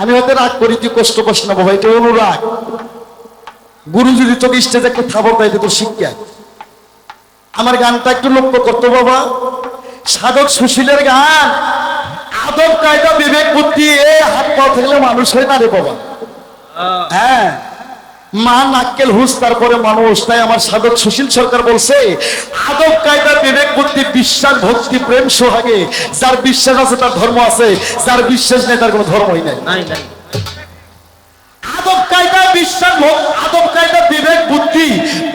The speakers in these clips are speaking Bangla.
আমি হয়তো রাগ করি তুই কষ্ট কষ্ট না, বাবা এটা অনুরাগ গুরু যদি তোকে স্টেজে একটা থাবর দেয় তোর শিক্ষা। আমার গানটা একটু লক্ষ্য করতো, বাবা। সাধক সুশীলের গান। আদব কায়দা বিবেক বুদ্ধি এ হাত পা থাকলে মানুষ হয়ে না রে, বাবা। হ্যাঁ। মা নাক্কেল হুস তারপরে মানুষ তাই আমার সাধক সুশীল সরকার বলছে আদব কায়দা বিবেক বুদ্ধি বিশ্বাস ভক্তি প্রেম সোহাগে যার বিশ্বাস আছে তার ধর্ম আছে যার বিশ্বাস নেই তার কোনো ধর্মই নাই। নাই নাই। আদব কায়দা বিশ্বাস ভোগ- আদব কায়দা বিবেক বুদ্ধি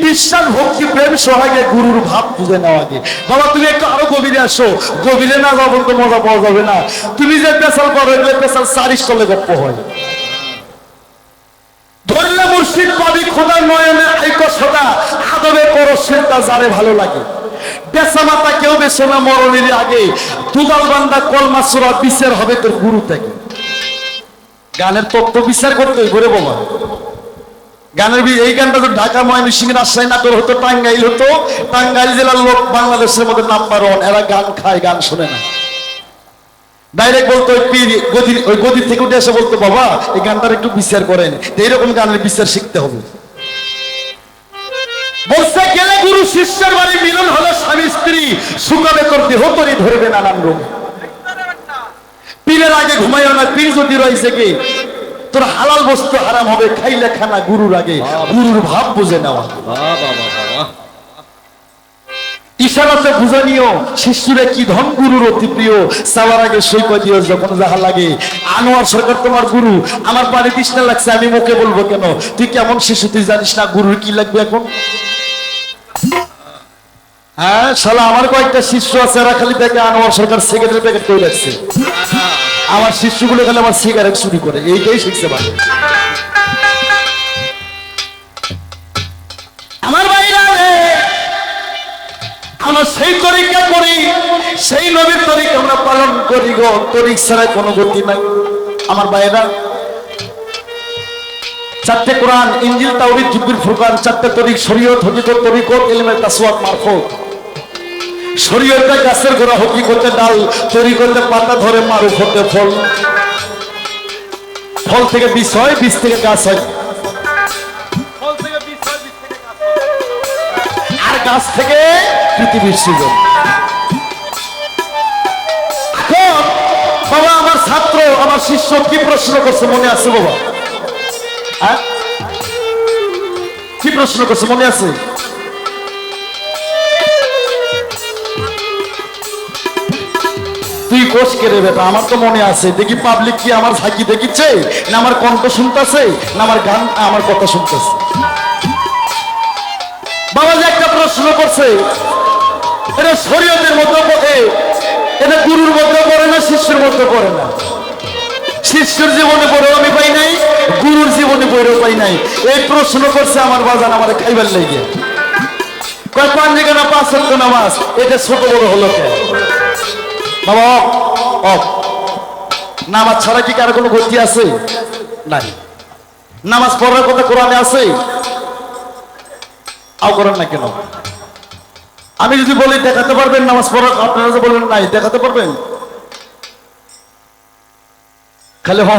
বিশ্বাস ভক্তি প্রেম সোহাগে গুরুর ভাব বুঝে নেওয়া বাবা তুমি একটু আরও গভীরে আসো। গভীরে না যাব তো মজা পাওয়া যাবে না। তুমি যে পেশাল করো পেশাল গপ্প হয়। মুর্শিদ পাবি খোদা নয়নে যারে ভালো লাগে। কেউ না মরণের আগে। দুগাল বান্দা কলমা সুরা বিচার হবে তোর গুরু থেকে। গানের তত্ত্ব বিচার করতে ঘুরে বাবা গানের এই গানটা তো ঢাকা ময়মনসিংহ রাজশাহী নাটোর হতো, টাঙ্গাইল হতো। টাঙ্গাইল জেলার লোক বাংলাদেশের মধ্যে নাম্বার ওয়ান এরা গান খায়, গান শোনে না। ডাইরেক্ট বলতো পীর গদির ওই গদির থেকে উঠে এসে বলতো বাবা এই গানটার একটু বিচার করেন এইরকম গানের বিচার শিখতে হবে। বলছে গেলে গুরু শিষ্যের বাড়ি মিলন হলো স্বামী স্ত্রী সুগাবে তোর দেহ তরি ধরবে নানান রোগ। পীরের আগে ঘুমাইও না পীর যদি রয়েছে কি? তোর হালাল বস্তু হারাম হবে খাইলে খানা গুরুর আগে গুরুর ভাব বুঝে নেওয়া। বাহ বাহ। ইশারাতে বুঝানিও শিশুরে কি ধন গুরুর অতি প্রিয়? সাবার আগে সই দিও, যখন যাহা লাগে। আনোয়ার সরকার তোমার গুরু, আমার বাড়ি তৃষ্ণা লাগছে, আমি মুখে বলব কেন? তুই কেমন শিশু, তুই জানিস না গুরুর কি লাগবে এখন? হ্যাঁ শালা, আমার কয়েকটা শিষ্য আছে, এরা খালি দেখে আনোয়ার সরকার সিগারেটের প্যাকেট করে রাখছে? আমার শিষ্যগুলো খালি আমার সিগারেট চুরি করে, এইটাই শিখছে ভাই। আমরা সেই তরিকা করি সেই নবীর তরিকা আমরা পালন করি গো। তরিক ছাড়া কোনো গতি নাই। আমার বাইরা চারটে কোরআন ইঞ্জিল তাওরিদ জুবির ফুরকান চারটে তরিক শরীয়ত হকিকত তরিকত ইলমে তাসওয়াত মারফত। শরীয়তে গাছের গোড়া হকিকতে ডাল তরিকতে পাতা ধরে মারুফ হতে ফল ফল থেকে বীজ হয় বীজ থেকে গাছ হয়। আর গাছ থেকে পৃথিবীর সৃজন। বাবা, আমার ছাত্র, আমার শিষ্য কি প্রশ্ন করছে মনে আছে বাবা? হ্যাঁ? কি প্রশ্ন করছে মনে আছে? তুই কোষ কেড়ে বেটা, আমার তো মনে আছে। দেখি পাবলিক কি আমার ফাঁকি দেখিচ্ছে, না আমার কণ্ঠ শুনতেছে, না আমার গান আমার কথা শুনতেছে। বাবা যে একটা প্রশ্ন করছে এটা শরীয়তের মধ্যে পড়ে এটা গুরুর মধ্যে পড়ে না, শিষ্যের মধ্যে পড়ে না। শিষ্যের জীবনে পড়েও আমি পাই নাই, গুরুর জীবনে পড়েও পাই নাই। এই প্রশ্ন করছে আমার বাজান আমার খাইবার লেগে। ছোট বড় হলো কে। নামাজ ছাড়া কি কোনো আছে? নাই। নামাজ পড়ার কথা কোরআনে আছে? করেন না কেন? আমি যদি বলি দেখাতে পারবেন নামাজ পড়া আপনারা বলবেন নাই, দেখাতে পারবেন? খালি হ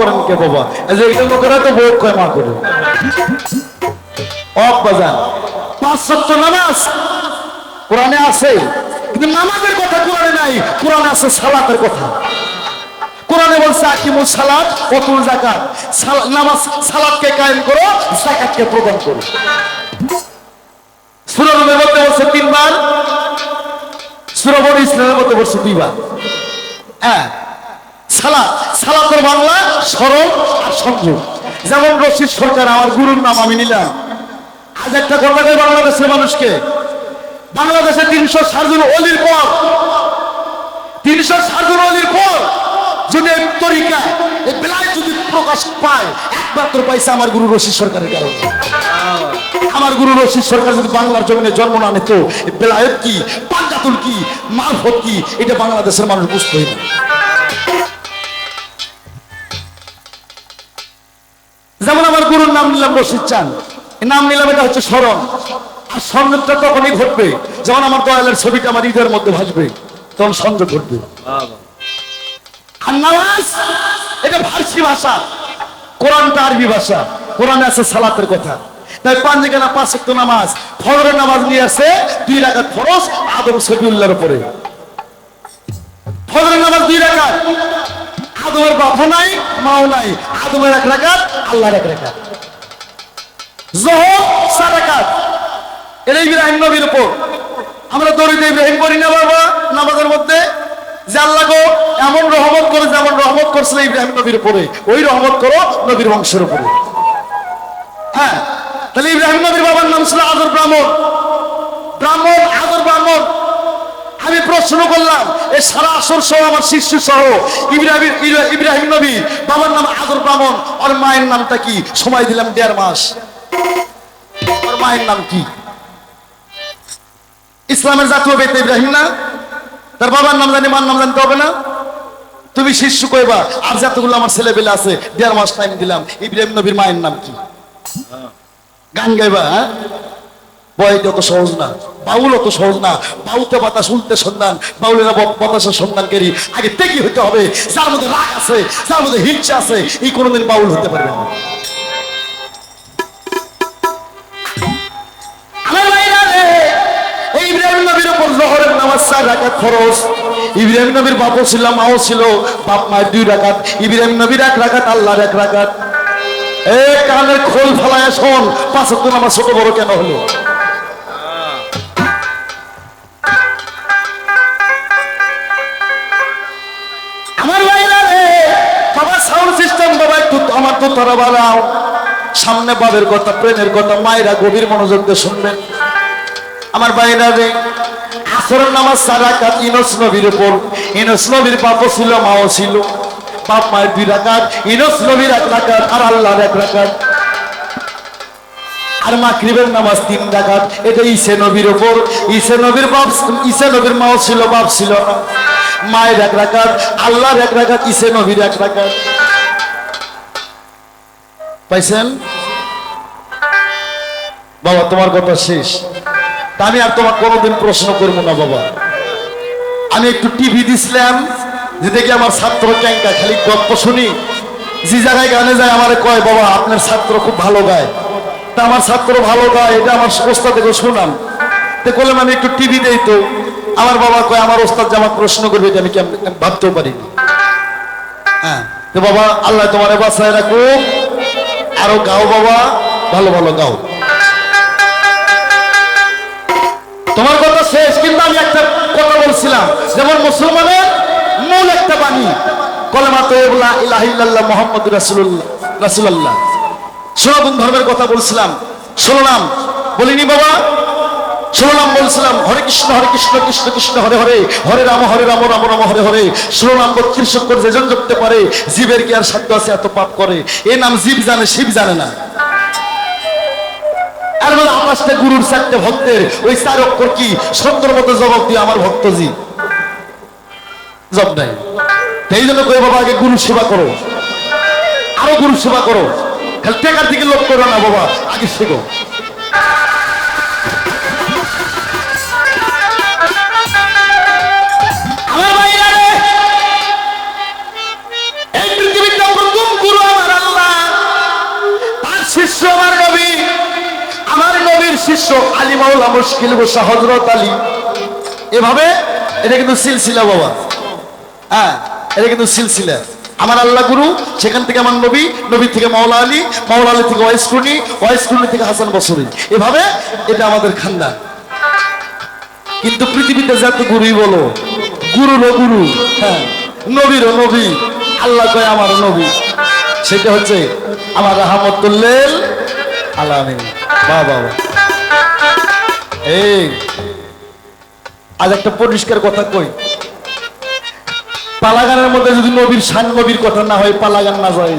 করেন কে বাবা? এই যে এটা লোকেরা তো কয় মা করে। নামাজ কোরআনে আছে, কিন্তু নামাজের কথা কোরআনে নাই, কোরআনে আছে সালাতের কথা। কোরআনে বলছে সালাত অতুল জাকাত নামাজ সালাতকে কায়েম করো জাকাতকে প্রদান করো। সুরবের মধ্যে বলছে তিনবার। সুরবর ইসলামের মধ্যে বলছে দুইবার। হ্যাঁ সালাত সালাতের বাংলা সরল আর সংযোগ। যেমন রশিদ সরকার, আমার গুরুর নাম আমি নিলাম। আজ একটা কথা বাংলাদেশের মানুষকে। বাংলাদেশে তিনশো ষাট জন অলির পর, তিনশো ষাট জন অলির পর যদি তরিকা এই বেলায় যদি প্রকাশ পায়, একমাত্র পাইছে আমার গুরু রশিদ সরকারের কারণে। আমার গুরু রশিদ সরকার যদি বাংলার জমিনে জন্ম না নিত বেলায়েত কি, পাঞ্জাতুল কি, মারফত কি, এটা বাংলাদেশের মানুষ বুঝতেই না। যেমন আমার গুরুর নাম নিলাম রশিদ চান নাম নিলাম এটা হচ্ছে স্মরণ। আর সংযোগটা তখনই ঘটবে, যেমন আমার দয়ালের ছবিটা আমার ঈদের মধ্যে ভাসবে, তখন সংযোগ ঘটবে। এটা ফার্সি ভাষা, কোরআনটা আরবি ভাষা, কোরআনে আছে সালাতের কথা। তাই পাঞ্জিকানা পাঁচ ওয়াক্ত নামাজ, ফজরের নামাজ নিয়ে আসে দুই রাকাত ফরজ আদম সফিউল্লাহর উপরে। ফজরের নামাজ দুই রাকাত আদমের বাপও নাই, মাও নাই আদমের এক রাকাত, আল্লাহর এক রাকাত। জোহর চার রাকাত, এটা ইব্রাহিম নবীর উপর। আমরা দরিদ ইব্রাহিম করি না বাবা, নামাজের মধ্যে। যে আল্লাহ গো, এমন রহমত করে, যেমন রহমত করছিল ইব্রাহিম নবীর উপরে। ওই রহমত করো নবীর বংশের উপরে। হ্যাঁ তাহলে ইব্রাহিম নবীর বাবার নাম ছিল আদর ব্রাহ্মণ। ব্রাহ্মণ, আদর ব্রাহ্মণ। আমি প্রশ্ন করলাম এই সারা আসর সহ আমার শিশু সহ ইব্রাহিম ইব্রাহিম নবী বাবার নাম আদর ব্রাহ্মণ ওর মায়ের নামটা কি? সময় দিলাম দেড় মাস। ওর মায়ের নাম কি? ইসলামের জাতীয় বেতে ইব্রাহিম না? তার বাবার নাম জানি, মার নাম জানতে হবে না? তুমি শিষ্য কইবা, আর যতগুলো আমার ছেলে পেলে আছে, দেড় মাস টাইম দিলাম। ইব্রাহিম নবীর মায়ের নাম কি? গান গাইবা হ্যাঁ? বয়টা অত সহজ না বাউল অত সহজ না, বাউতে বাতাস, উল্টে সন্ধান, বাউলেরা বাতাসের সন্ধান করি। আগে টেকি হতে হবে, যার মধ্যে রাগ আছে, যার মধ্যে হিংসা আছে, এই কোনোদিন বাউল হতে পারবে না। ইব্রাহিম নবীর বাপও ছিল, মাও ছিল, বাপ মায়ের দুই রাকাত। ইব্রাহিম নবীর এক রাকাত, আল্লাহর এক রাকাত। এ কানের খোল ফলায় শোন, পাঁচ নামাজ ছোট বড় কেন হলো? আমার রে সাউন্ড সিস্টেম আমার তো সামনে বাবের কথা, প্রেমের কথা, মায়েরা গভীর মনোযোগ দিয়ে শুনবেন। আমার বাইরা রে, আসরের নামাজ সারা কাত ইনস নবীর উপর, ইনস নবীর ছিল, মাও ছিল। বাপ মায়ের দুই রাকাত, ইনস নবীর এক রাকাত, আর আল্লাহর এক রাকাত। আর মাকরিবের নামাজ তিন রাকাত। এটা ইসে নবীর উপর ইসে নবীর বাপ ইসে নবীর মাও ছিল, বাপ ছিল না। মায়ের এক রাকাত, আল্লাহর এক রাকাত ইসে নবীর এক রাকাত। পাইছেন? বাবা, তোমার কথা শেষ। আমি আর তোমার কোনোদিন প্রশ্ন করব না, বাবা। আমি একটু টিভি দিছিলাম। যে দেখি আমার ছাত্র ক্যাঙ্কা খালি গল্প শুনি। যে জায়গায় গানে যায় আমার কয়, বাবা, আপনার ছাত্র খুব ভালো গায়। তা আমার ছাত্র ভালো গায়, এটা আমার ওস্তাদ থেকে শুনাম তো করলাম আমি একটু টিভি দেই তো। আমার বাবা কয়, আমার ওস্তাদ যে আমার প্রশ্ন করবে, এটা আমি আমি ভাবতেও পারিনি। হ্যাঁ তো বাবা, আল্লাহ তোমার বাসায় রাখুক। আরও গাও বাবা, ভালো ভালো গাও। তোমার কথা শেষ, কিন্তু আমি একটা কথা বলছিলাম। যেমন মুসলমানের মূল একটা বাণী। কলেমা তো এগুলা ইলাহিল্লাহ মোহাম্মদ রাসুল্লাহ রাসুল্লাহ সনাতন ধর্মের কথা বলছিলাম। শুনলাম বলিনি বাবা? শুনলাম বলছিলাম, হরে কৃষ্ণ হরে কৃষ্ণ কৃষ্ণ কৃষ্ণ, হরে হরে হরে রাম হরে রাম রাম রাম, হরে হরে। শুনলাম বত্রিশ করে যেজন জপতে পারে, জীবের কি আর সাধ্য আছে এত পাপ করে? এ নাম জীব জানে, শিব জানে না। আর মানে পাঁচটা গুরুর চারটে ভক্তের, ওই চার অক্ষর কি? সুন্দর মতো জবাব দিয়ে আমার ভক্ত জি জব নাই। এই জন্য কই, বাবা, আগে গুরু সেবা করো। আরও গুরু সেবা করো। খালি টেকার দিকে লোক করো না, বাবা, আগে শেখো। শিষ্য শিষ্য আলী মাওলা মুশকিল গোসা হজরত আলী। এভাবে এটা কিন্তু সিলসিলা, বাবা। হ্যাঁ এটা কিন্তু সিলসিলা। আমার আল্লাহ গুরু, সেখান থেকে আমার নবী নবী থেকে মাওলা আলী মাওলা আলী থেকে ওয়াইসকুনি ওয়াইসকুনি থেকে হাসান বসরি। এভাবে এটা আমাদের কিন্তু পৃথিবীতে গুরুই বলো, গুরুরও গুরু হ্যাঁ নবীরও নবী, আল্লাহ কয় আমার নবী। সেটা হচ্ছে আমার রাহমতুল্লেল আলামিন। বা বাবা এই, আজ একটা পরিষ্কার কথা কই। পালাগানের মধ্যে যদি নবীর শান নবীর কথা না হয়, পালাগান না যায়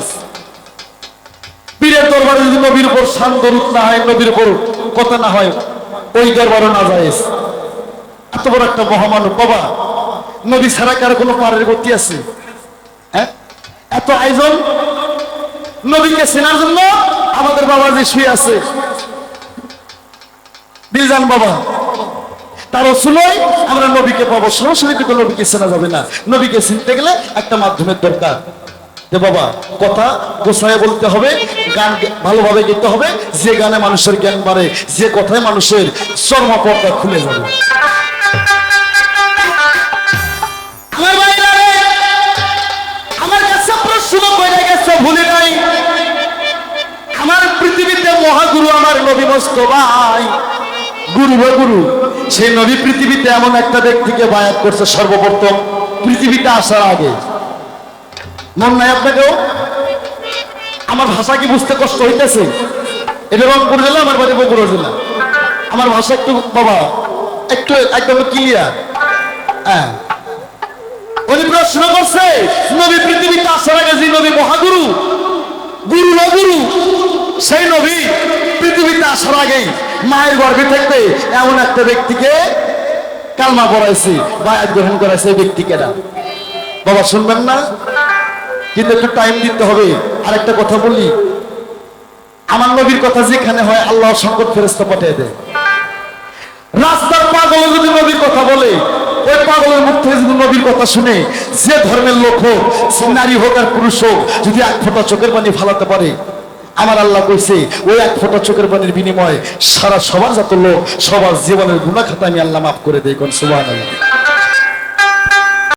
পীরের দরবারে যদি নবীর উপর শান দরুদ না হয়, নবীর উপর কথা না হয়, ওই দরবারও না যায় এত বড় একটা মহামানব বাবা। নবী ছাড়া কারও কোনো পারের গতি আছে? হ্যাঁ? এত আয়োজন? নবীকে চেনার জন্য আমাদের বাবা যে শুয়ে আছে। দিলজান বাবা তার শুনোই আমরা নবীকে পাবো। সরাসরি কিন্তু নবীকে চেনা যাবে না। নবীকে চিনতে গেলে একটা মাধ্যমের দরকার। বাবা, কথা গোছায় বলতে হবে, গান ভালোভাবে গেতে হবে। যে গানে মানুষের জ্ঞান বাড়ে, যে কথায় মানুষের চর্মপর্দা খুলে যাবে। আমার কাছে প্রশ্ন ভুলে নাই। আমার পৃথিবীতে মহাগুরু আমার নবী ভাই। গুরু গুরু। সেই নবী পৃথিবীতে এমন একটা ব্যক্তিকে বায়াত করছে সর্বপ্রথম, পৃথিবীতে আসার আগে। মন নাই আপনাকেও? আমার ভাষা কি বুঝতে কষ্ট হইতেছে? এটা রংপুর জেলা, আমার বাড়ি বগুড়া জেলা? আমার ভাষা একটু বাবা, একটু একদম ক্লিয়ার হ্যাঁ। উনি প্রশ্ন করছে, নবী পৃথিবীতে আসার আগে যে নবী মহাগুরু, গুরু না গুরু সেই নবী পৃথিবীতে আসার আগেই মায়ের গর্ভে থাকতে এমন একটা ব্যক্তিকে কালমা পড়াইছে, বায়াত গ্রহণ করাইছে এই ব্যক্তিকে না। বাবা, শুনবেন না? কিন্তু একটু টাইম দিতে হবে। আর একটা কথা বলি। আমার নবীর কথা যেখানে হয় আল্লাহ সংকট ফেরস্তা পাঠিয়ে দেয়। রাস্তার পাগল যদি নবীর কথা বলে, ওই পাগলের মুখ থেকে যদি নবীর কথা শুনে, যে ধর্মের লোক হোক নারী হোক আর পুরুষ হোক, যদি এক ফোঁটা চোখের পানি ফালাতে পারে আমার আল্লাহ কইছে, ওই এক ফোঁটা চোখের পানির বিনিময়ে সারা সবার যত লোক সবার জীবনের গুণাখাতা আমি আল্লাহ মাফ করে দেয় কোন সুবহানাল্লাহ।